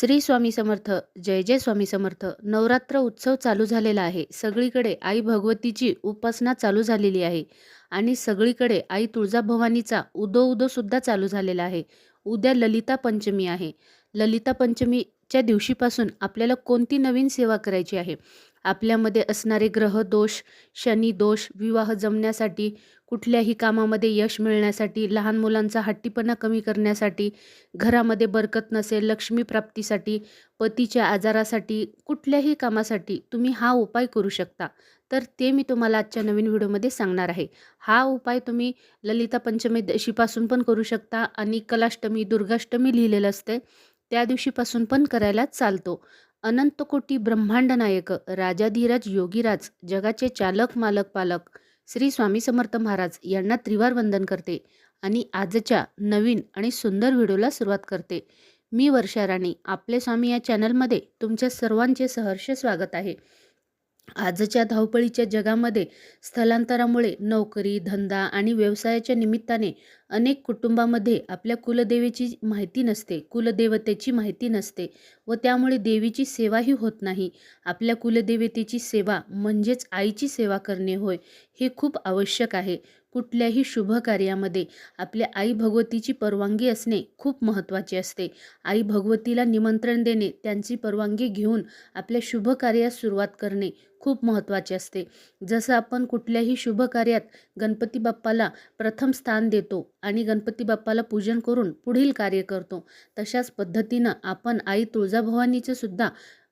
श्री स्वामी समर्थ जय जय स्वामी समर्थ. नवरात्र उत्सव चालू झालेला आहे. सगळीकडे आई भगवतीची उपासना चालू झालेली आहे. आणि सगळीकडे आई तुळजाभवानीचा उदो उदो सुद्धा चालू झालेला आहे. उद्या ललिता पंचमी आहे. ललिता आजच्या दिवशीपासून आपल्याला कोणती नवीन सेवा करायची आहे? आपल्यामध्ये असणारे ग्रह दोष शनी दोष विवाह जमण्यासाठी कुठल्याही कामामध्ये यश मिळण्यासाठी लहान मुलांचा हट्टीपणा कमी करण्यासाठी घरामध्ये बरकत नसेल लक्ष्मी प्राप्तीसाठी पतीच्या आजारासाठी कुठल्याही कामासाठी तुम्ही हा उपाय करू शकता. तर ते मी तुम्हाला आजच्या नवीन व्हिडिओमध्ये सांगणार आहे. हा उपाय तुम्ही ललिता पंचमी दशीपासून पण करू शकता आणि कलाष्टमी दुर्गाष्टमी लिहिलेलं असते त्या दिवशीपासून पण करायला चालतो. अनंतकोटी ब्रह्मांड नायक राजाधीराज योगीराज जगाचे चालक मालक पालक श्री स्वामी समर्थ महाराज यांना त्रिवार वंदन करते आणि आजच्या नवीन आणि सुंदर व्हिडिओला सुरुवात करते. मी वर्षा राणी आपले स्वामी या चॅनलमध्ये तुमच्या सर्वांचे सहर्ष स्वागत आहे. आजच्या धावपळीच्या जगामध्ये स्थलांतरामुळे नोकरी धंदा आणि व्यवसायाच्या निमित्ताने अनेक कुटुंबामध्ये आपल्या कुलदेवीची माहिती नसते कुलदेवतेची माहिती नसते व त्यामुळे देवीची सेवाही होत नाही. आपल्या कुलदेवतेची सेवा म्हणजेच आईची सेवा करणे होय हे खूप आवश्यक आहे. कुठल्याही शुभ कार्यामध्ये आपल्या आई भगवतीची परवानगी असणे खूप महत्त्वाचे असते. आई भगवतीला निमंत्रण देणे त्यांची परवानगी घेऊन आपल्या शुभ कार्यास सुरुवात करणे खूप महत्त्वाचे असते. जसं आपण कुठल्याही शुभ कार्यात गणपती बाप्पाला प्रथम स्थान देतो आणि गणपती बाप्पाला पूजन करून पुढील कार्य करतो तशाच पद्धतीनं आपण आई तुळजाभवानीचं सुद्धा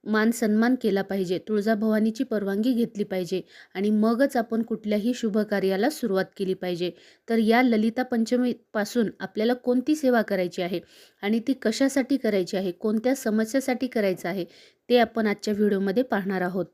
मान सन्मान केला पाहिजे. तुळजाभवानीची परवानगी घेतली पाहिजे आणि मगच आपण कुठल्याही शुभ कार्याला सुरुवात केली पाहिजे. तर या ललिता पंचमीपासून आपल्याला कोणती सेवा करायची आहे आणि ती कशासाठी करायची आहे? कोणत्या समस्यासाठी करायचं आहे? ते आपण आजच्या व्हिडिओमध्ये पाहणार आहोत.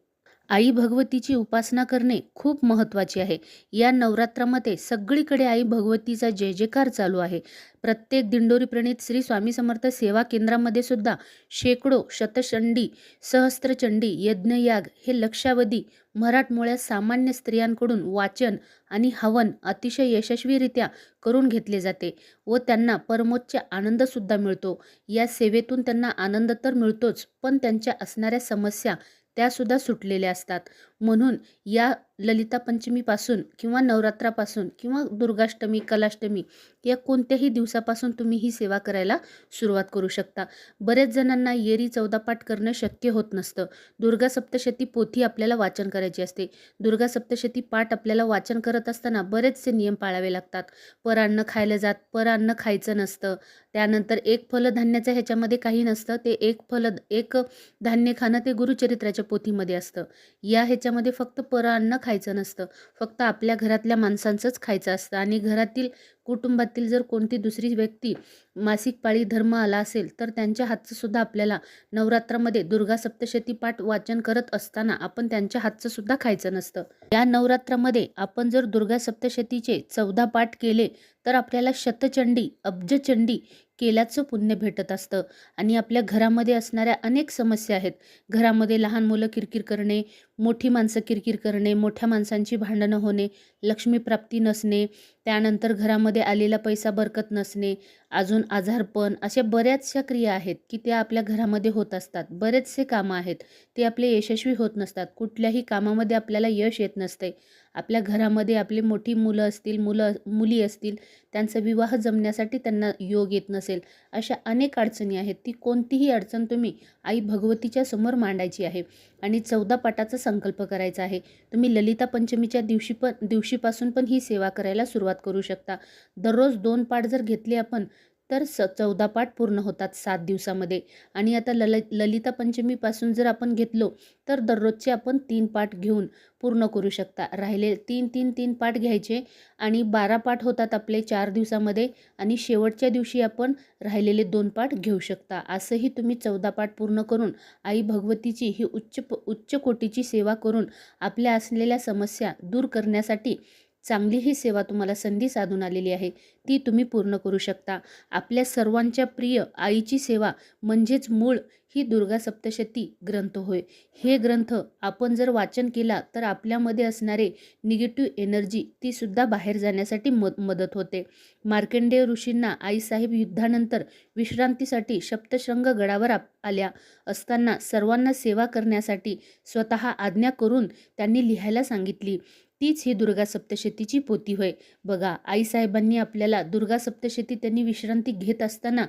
आई भगवतीची उपासना करणे खूप महत्त्वाचे आहे. या नवरात्रामध्ये सगळीकडे आई भगवतीचा जय जयकार चालू आहे. प्रत्येक दिंडोरी प्रणित श्री स्वामी समर्थ सेवा केंद्रामध्ये सुद्धा शेकडो शतचंडी सहस्त्रचंडी यज्ञयाग हे लक्षावधी मराठमोळ्या सामान्य स्त्रियांकडून वाचन आणि हवन अतिशय यशस्वीरित्या करून घेतले जाते व त्यांना परमोच्च आनंदसुद्धा मिळतो. या सेवेतून त्यांना आनंद तर मिळतोच पण त्यांच्या असणाऱ्या समस्या त्यासुद्धा सुटलेल्या असतात. म्हणून या ललिता पंचमीपासून किंवा नवरात्रापासून किंवा दुर्गाष्टमी कलाष्टमी या कोणत्याही दिवसापासून तुम्ही ही सेवा करायला सुरुवात करू शकता. बरेच जणांना येरी चौदा पाठ करणं शक्य होत नसतं. दुर्गा सप्तशती पोथी आपल्याला वाचन करायची असते. दुर्गा सप्तशती पाठ आपल्याला वाचन करत असताना बरेचसे नियम पाळावे लागतात. परान्न खायला जात परान्न खायचं नसतं. त्यानंतर एक फलधान्याचं ह्याच्यामध्ये काही नसतं. ते एक फल एक धान्य खाणं ते गुरुचरित्राच्या पोथीमध्ये असतं. या ह्याच्यामध्ये फक्त पर अन्न खायचं नसतं. फक्त आपल्या घरातल्या माणसांचंच खायचं असतं. आणि घरातील कुटुंबातील जर कोणती दुसरी व्यक्ती मासिक पाळी धर्म आला असेल तर त्यांच्या हातचं सुद्धा आपल्याला नवरात्रामध्ये दुर्गा सप्तशती पाठ वाचन करत असताना आपण त्यांच्या हातचं सुद्धा खायचं नसतं. या नवरात्रामध्ये आपण जर दुर्गा सप्तशतीचे चौदा पाठ केले तर आपल्याला शतचंडी अब्जचंडी केल्याचं पुण्य भेटत असतं. आणि आपल्या घरामध्ये असणाऱ्या अनेक समस्या आहेत. घरामध्ये लहान मुलं किरकिर करणे मोठी माणसं किरकिर करणे मोठ्या माणसांची भांडणं होणे लक्ष्मीप्राप्ती नसणे त्यानंतर घरामध्ये आलेला पैसा बरकत नसणे अजून आजारपण अशा बऱ्याचशा क्रिया आहेत की त्या आपल्या घरामध्ये होत असतात. बरेचसे कामं आहेत. ते आपले यशस्वी होत नसतात. कुठल्याही कामामध्ये आपल्याला यश येत नसते. आपल्या घरामध्ये आपली मोठी मुलं असतील मुलं मुली असतील त्यांचा विवाह जमण्यासाठी त्यांना योग येत नसेल अशा अनेक अडचणी आहेत. ती कोणतीही अडचण तुम्ही आई भगवतीच्या समोर मांडायची आहे आणि चौदा पाटाचा संकल्प करायचा आहे. तुम्ही ललिता पंचमीच्या दिवशी पण दिवशीपासून पण ही सेवा करायला सुरुवात करू शकता. दररोज दोन पाठ जर घेतले आपण तर स चौदा पाठ पूर्ण होतात सात दिवसामध्ये. आणि आता लल ललिता पंचमीपासून जर आपण घेतलो तर दररोजचे आपण तीन पाठ घेऊन पूर्ण करू शकता. राहिले तीन तीन तीन पाठ घ्यायचे आणि बारा पाठ होतात आपले चार दिवसामध्ये आणि शेवटच्या दिवशी आपण राहिलेले दोन पाठ घेऊ शकता. असंही तुम्ही चौदा पाठ पूर्ण करून आई भगवतीची ही उच्च उच्च कोटीची सेवा करून आपल्या असलेल्या समस्या दूर करण्यासाठी चांगली ही सेवा तुम्हाला संधी साधून आलेली आहे ती तुम्ही पूर्ण करू शकता. आपल्या सर्वांच्या प्रिय आईची सेवा म्हणजेच मूळ ही दुर्गा सप्तशती ग्रंथ होय. हे ग्रंथ आपण जर वाचन केला तर आपल्यामध्ये असणारे निगेटिव्ह एनर्जी तीसुद्धा बाहेर जाण्यासाठी मद मदत होते. मार्कंडेय ऋषींना आईसाहेब युद्धानंतर विश्रांतीसाठी सप्तशृंग गडावर आप आल्या असताना सर्वांना सेवा करण्यासाठी स्वतः आज्ञा करून त्यांनी लिहायला सांगितली. तीच ही दुर्गा सप्तशतीची पोती होय. बघा आईसाहेबांनी आपल्याला दुर्गा सप्तशती त्यांनी विश्रांती घेत असताना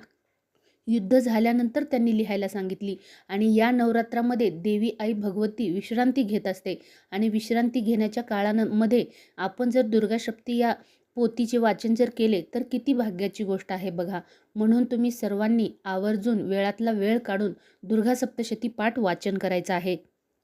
युद्ध झाल्यानंतर त्यांनी लिहायला सांगितली आणि या नवरात्रामध्ये देवी आई भगवती विश्रांती घेत असते. आणि विश्रांती घेण्याच्या काळामध्ये आपण जर दुर्गा सप्ती या पोतीचे वाचन जर केले तर किती भाग्याची गोष्ट आहे बघा. म्हणून तुम्ही सर्वांनी आवर्जून वेळातला वेळ काढून दुर्गा सप्तशती पाठ वाचन करायचं आहे.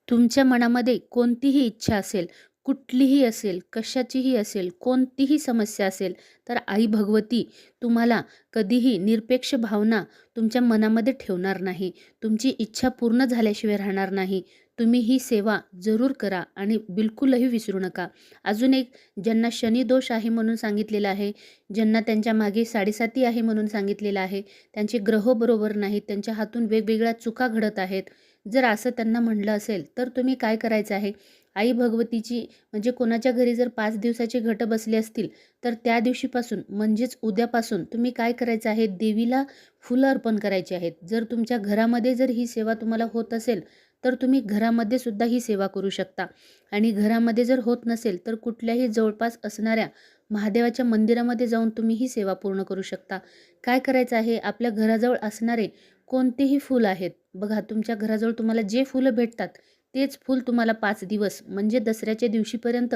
तुमच्या मनामध्ये कोणतीही इच्छा असेल कुठलीही असेल कशाचीही असेल कोणतीही समस्या असेल तर आई भगवती तुम्हाला कधीही निरपेक्ष भावना तुमच्या मनामध्ये ठेवणार नाही. तुमची इच्छा पूर्ण झाल्याशिवाय राहणार नाही. तुम्ही ही सेवा जरूर करा आणि बिलकुलही विसरू नका. अजून एक ज्यांना शनिदोष आहे म्हणून सांगितलेलं आहे ज्यांना त्यांच्या मागे साडेसाती आहे म्हणून सांगितलेलं आहे त्यांचे ग्रह बरोबर नाहीत त्यांच्या हातून वेगवेगळ्या चुका घडत आहेत. जर असं त्यांना म्हणलं असेल तर तुम्ही काय करायचं आहे? आई भगवतीची म्हणजे कोणाच्या घरी जर पाच दिवसाचे घट बसले असतील तर त्या दिवशीपासून म्हणजेच उद्यापासून तुम्ही काय करायचं आहे? देवीला फुलं अर्पण करायची आहेत. जर तुमच्या घरामध्ये जर ही सेवा तुम्हाला होत असेल तर तुम्ही घरामध्ये सुद्धा ही सेवा करू शकता. आणि घरामध्ये जर होत नसेल तर कुठल्याही जवळपास असणाऱ्या महादेवाच्या मंदिरामध्ये जाऊन तुम्ही ही सेवा पूर्ण करू शकता. काय करायचं आहे? आपल्या घराजवळ असणारे कोणतेही फूल आहेत. बघा तुमच्या घराजवळ तुम्हाला जे फुलं भेटतात तेच फूल तुम्हाला पाच दिवस म्हणजे दसऱ्याच्या दिवशीपर्यंत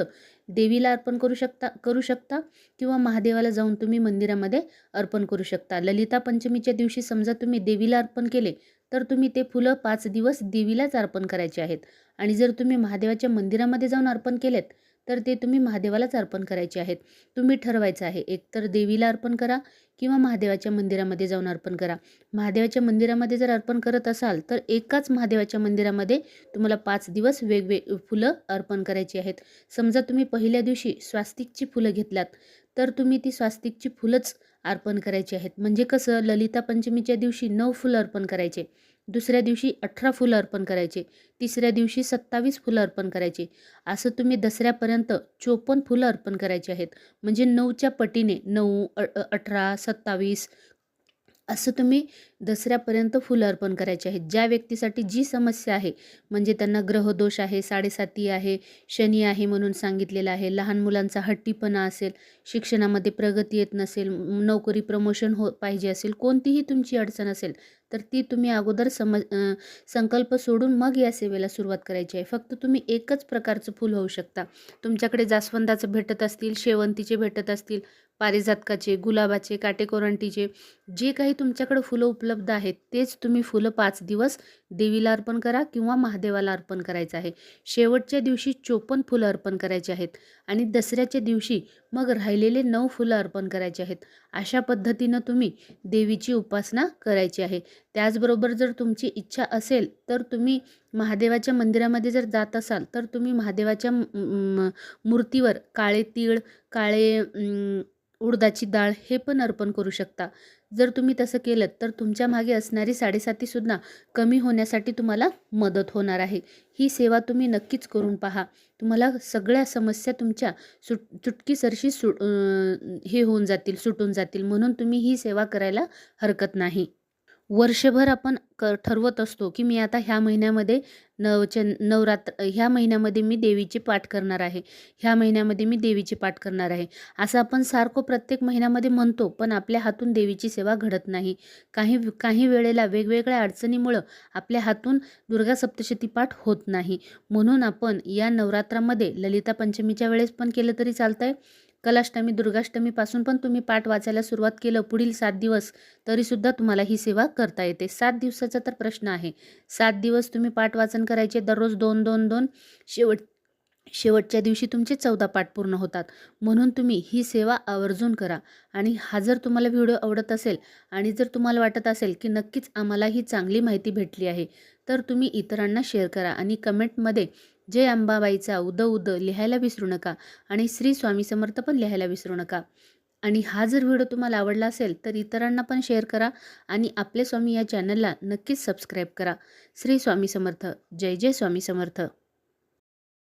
देवीला अर्पण करू शकता करू शकता किंवा महादेवाला जाऊन तुम्ही मंदिरामध्ये अर्पण करू शकता. ललिता पंचमीच्या दिवशी समजा तुम्ही देवीला अर्पण केले तर तुम्ही ते फुलं पाच दिवस देवीलाच अर्पण करायचे आहेत. आणि जर तुम्ही महादेवाच्या मंदिरामध्ये जाऊन अर्पण केलेत तर ते तुम्ही महादेवालाच अर्पण करायचे आहेत. तुम्ही ठरवायचं आहे. एकतर देवीला अर्पण करा किंवा महादेवाच्या मंदिरामध्ये जाऊन अर्पण करा. महादेवाच्या मंदिरामध्ये जर अर्पण करत असाल तर एकाच महादेवाच्या मंदिरामध्ये तुम्हाला पाच दिवस वेगवेग फुलं अर्पण करायची आहेत. समजा तुम्ही पहिल्या दिवशी स्वास्तिकची फुलं घेतल्यात तर तुम्ही ती स्वास्तिकची फुलंच अर्पण करायची आहेत. म्हणजे कसं ललिता पंचमीच्या दिवशी नऊ फुलं अर्पण करायचे. दुसऱ्या दिवशी अठरा फुलं अर्पण करायचे. तिसऱ्या दिवशी सत्तावीस फुलं अर्पण करायचे. असं तुम्ही दसऱ्यापर्यंत चोपन्न फुलं अर्पण करायची आहेत. म्हणजे नऊच्या पटीने नऊ अ अठरा सत्तावीस असं तुम्ही दसऱ्यापर्यंत फुलं अर्पण करायचे आहेत. ज्या व्यक्तीसाठी जी समस्या आहे म्हणजे त्यांना ग्रहदोष आहे साडेसाती आहे शनी आहे म्हणून सांगितलेलं आहे लहान मुलांचा हट्टीपणा असेल शिक्षणामध्ये प्रगती येत नसेल नोकरी प्रमोशन हो पाहिजे असेल कोणतीही तुमची अडचण असेल तर ती तुम्ही अगोदर समज संकल्प सोडून मग या सेवेला सुरुवात करायची आहे. फक्त तुम्ही एकच प्रकारचं फूल होऊ शकता. तुमच्याकडे जास्वंदाचं भेटत असतील शेवंतीचे भेटत असतील पारिजातकाचे गुलाबाचे काटेकोरंटीचे जे काही तुमच्याकडे फुलं उपलब्ध आहेत तेच तुम्ही फुलं पाच दिवस देवीला अर्पण करा किंवा महादेवाला अर्पण करायचं आहे. शेवटच्या दिवशी चोपन्न फुलं अर्पण करायचे आहेत आणि दसऱ्याच्या दिवशी मग राहिलेले नऊ फुलं अर्पण करायचे आहेत. अशा पद्धतीनं तुम्ही देवीची उपासना करायची आहे. त्याचबरोबर जर तुमची इच्छा असेल तर तुम्ही महादेवाच्या मंदिरामध्ये जर जात असाल तर तुम्ही महादेवाच्या मूर्तीवर काळे तीळ काळे उडदाची डाळ हे पण अर्पण करू शकता. जर तुम्ही तसं केलं तर तुमच्या मागे असणारी साडेसातीसुद्धा कमी होण्यासाठी तुम्हाला मदत होणार आहे. ही सेवा तुम्ही नक्कीच करून पहा. तुम्हाला सगळ्या समस्या तुमच्या सुट चुटकीसरशी सु हे होऊन जातील सुटून जातील. म्हणून तुम्ही ही सेवा करायला हरकत नाही. वर्षभर आपण क ठरवत असतो की मी आता ह्या महिन्यामध्ये नवचे नवरात्र ह्या महिन्यामध्ये मी देवीचे पाठ करणार आहे. ह्या महिन्यामध्ये मी देवीचे पाठ करणार आहे. असं आपण सारखं प्रत्येक महिन्यामध्ये म्हणतो पण आपल्या हातून देवीची सेवा घडत नाही. काही काही वेळेला वेगवेगळ्या अडचणीमुळं आपल्या हातून दुर्गा सप्तशती पाठ होत नाही. म्हणून आपण या नवरात्रामध्ये ललिता पंचमीच्या वेळेस पण केलं तरी चालतं आहे कलाष्टमी दुर्गाष्टमीपासून पण तुम्ही पाठ वाचायला सुरुवात केलं पुढील सात दिवस तरीसुद्धा तुम्हाला ही सेवा करता येते. सात दिवसाचा तर प्रश्न आहे. सात दिवस तुम्ही पाठ वाचन करायचे दररोज दोन दोन दोन शेवट शेवटच्या दिवशी तुमचे चौदा पाठ पूर्ण होतात. म्हणून तुम्ही ही सेवा आवर्जून करा. आणि हा जर तुम्हाला व्हिडिओ आवडत असेल आणि जर तुम्हाला वाटत असेल की नक्कीच आम्हाला ही चांगली माहिती भेटली आहे तर तुम्ही इतरांना शेअर करा आणि कमेंटमध्ये जय अंबाबाईचा उद उद लिहायला विसरू नका आणि श्री स्वामी समर्थ पण लिहायला विसरू नका. आणि हा जर व्हिडिओ तुम्हाला आवडला असेल तर इतरांना पण शेअर करा आणि आपले स्वामी या चॅनलला नक्कीच सबस्क्राईब करा. श्री स्वामी समर्थ. जय जय स्वामी समर्थ.